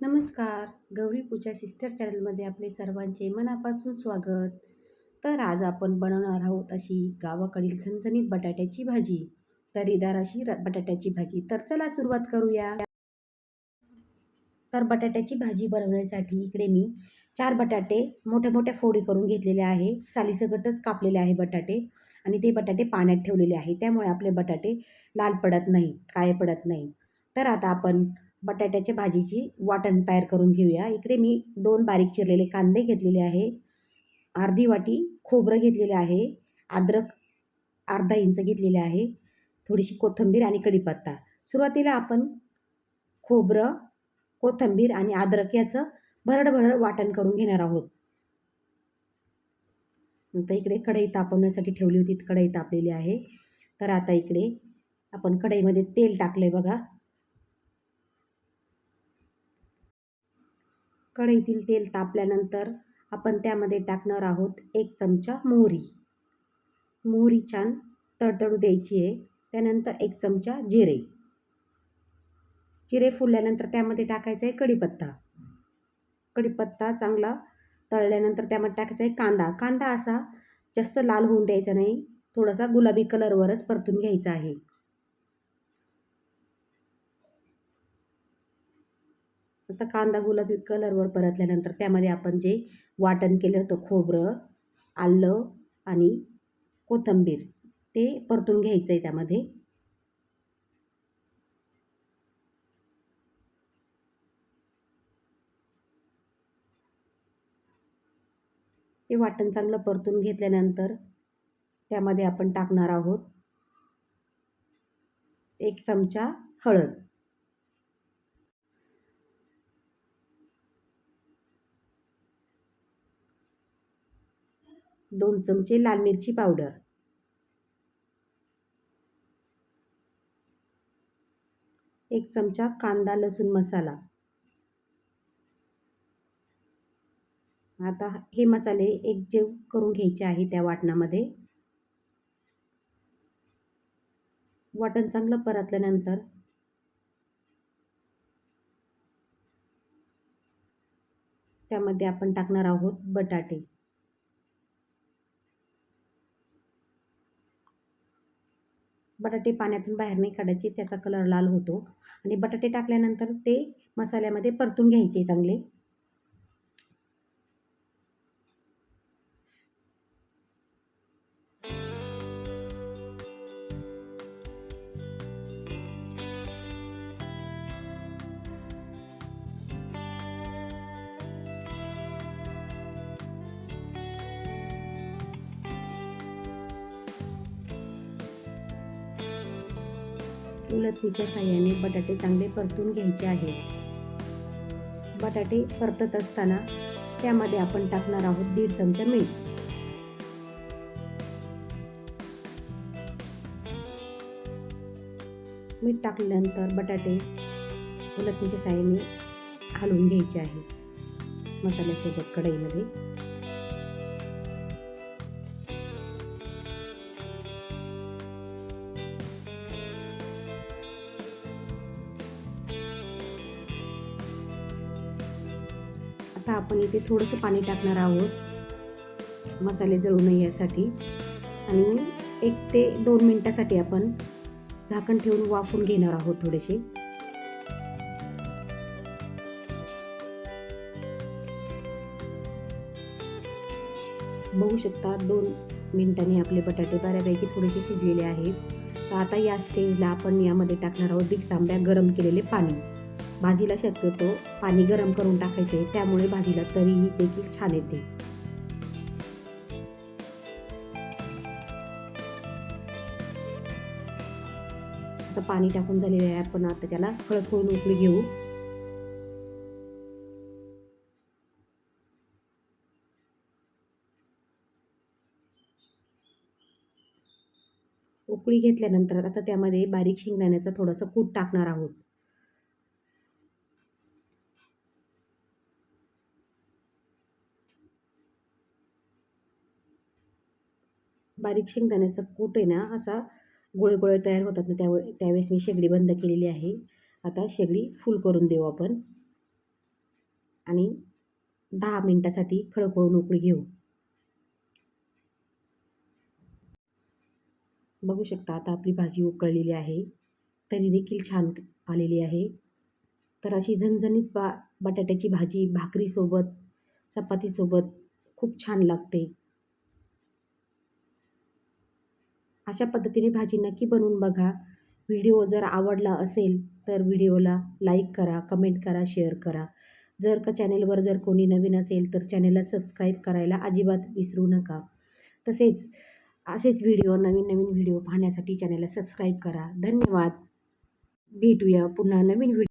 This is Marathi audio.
नमस्कार. गौरी पूजा सिस्टर चॅनलमध्ये आपले सर्वांचे मनापासून स्वागत. तर आज आपण बनवणार आहोत अशी गावाकडील झणझणीत बटाट्याची भाजी. तरीदार अशी र बटाट्याची भाजी. तर चला सुरुवात करूया. तर बटाट्याची भाजी बनवण्यासाठी इकडे मी चार बटाटे मोठ्या मोठ्या फोडी करून घेतलेले आहे. सालीसकटच कापलेले आहे बटाटे आणि ते बटाटे पाण्यात ठेवलेले आहे. त्यामुळे आपले बटाटे लाल पडत नाही काळे पडत नाही तर आता आपण बटाट्याच्या भाजीची वाटण तयार करून घेऊया. इकडे मी दोन बारीक चिरलेले कांदे घेतलेले आहे. अर्धी वाटी खोबरं घेतलेले आहे. अद्रक अर्धा इंच घेतलेले आहे. थोडीशी कोथिंबीर आणि कढीपत्ता. सुरुवातीला आपण खोबरं कोथिंबीर आणि अद्रक याचं भरड भरड वाटण करून घेणार आहोत. नंतर इकडे कढई तापवण्यासाठी ठेवली होती कढई तापलेली आहे. तर आता इकडे आपण कढईमध्ये तेल टाकलं आहे बघा. कढईतील तेल तापल्यानंतर आपण त्यामध्ये टाकणार आहोत एक चमचा मोहरी. मोहरी छान तडतडू द्यायची आहे. त्यानंतर एक चमचा जिरे. जिरे फुलल्यानंतर त्यामध्ये टाकायचा आहे कढीपत्ता. कढीपत्ता चांगला तळल्यानंतर त्यामध्ये टाकायचा आहे कांदा. कांदा असा जास्त लाल होऊन द्यायचा नाही. थोडासा गुलाबी कलरवरच परतून घ्यायचा आहे. आता कांदा गुलाबी कलरवर परतल्यानंतर त्यामध्ये आपण जे वाटण केलं होतं खोबरं आलं आणि कोथिंबीर ते परतून घ्यायचं आहे त्यामध्ये. ते वाटण चांगलं परतून घेतल्यानंतर त्यामध्ये आपण टाकणार आहोत एक चमचा हळद. दोन चमचे लाल मिरची पावडर. एक चमचा कांदा लसूण मसाला. आता हे मसाले एक जेव करून घ्यायचे आहे त्या वाटणामध्ये. वाटण चांगलं परतल्यानंतर त्यामध्ये आपण टाकणार आहोत बटाटे. बटाटे पाण्यातून बाहेर नाही काढायचे त्याचा कलर लाल होतो. आणि बटाटे टाकल्यानंतर ते मसाल्यामध्ये परतून घ्यायचे चांगले. उलथीच्या साह्याने बटाटे चांगले परतून घ्यायचे आहेत. बटाटे परतत असताना त्यामध्ये आपण टाकणार आहोत दीड चमचा मीठ. मीठ टाकल्यानंतर बटाटे उलथीच्या साह्याने हलवून घ्यायचे आहे मसाल्यासोबत कढईमध्ये. आता आपण इथे थोडंसं पाणी टाकणार आहोत. मसाले जळू नये यासाठी. आणि एक ते दोन मिनटासाठी आपण झाकण ठेवून वाफून घेणार आहोत थोडेसे. बघू शकता दोन मिनटांनी आपले बटाटे बऱ्यापैकी थोडेसे शिजलेले आहेत. तर आता या स्टेजला आपण यामध्ये टाकणार आहोत दीड तांब्या गरम केलेले पाणी. भाजीला शक्यतो पाणी गरम करून टाकायचे त्यामुळे भाजीला तरीही देखील छान येते. आता पाणी टाकून झालेले आहे आपण आता त्याला हळद करून उकळी घेऊ. उकळी घेतल्यानंतर आता त्यामध्ये बारीक शेंगदाण्याचा थोडासा कूट टाकणार आहोत. बारीक शेंगदाण्याचा कूट आहे ना असा गोळे गोळे तयार होतात ना त्यावेळे त्यावेळेस मी शेगडी बंद केलेली आहे. आता शेगडी फुल करून देऊ आपण. आणि दहा मिनटासाठी खळखळून उकळी घेऊ. बघू शकता आता आपली भाजी उकळलेली आहे. तरी देखील छान आलेली आहे. तर अशी झणझणीत बा बटाट्याची भाजी भाकरीसोबत चपातीसोबत खूप छान लागते. अशा पद्धतीने भाजी नक्की बनवून बघा. व्हिडिओ जर आवडला असेल तर व्हिडिओला लाईक करा कमेंट करा शेअर करा. जर का चॅनेलवर जर कोणी नवीन असेल तर चॅनेलला सबस्क्राईब करायला अजिबात विसरू नका. तसेच असेच व्हिडिओ नवीन नवीन व्हिडिओ पाहण्यासाठी चॅनेलला सबस्क्राईब करा. धन्यवाद. भेटूया पुन्हा नवीन व्हिडिओ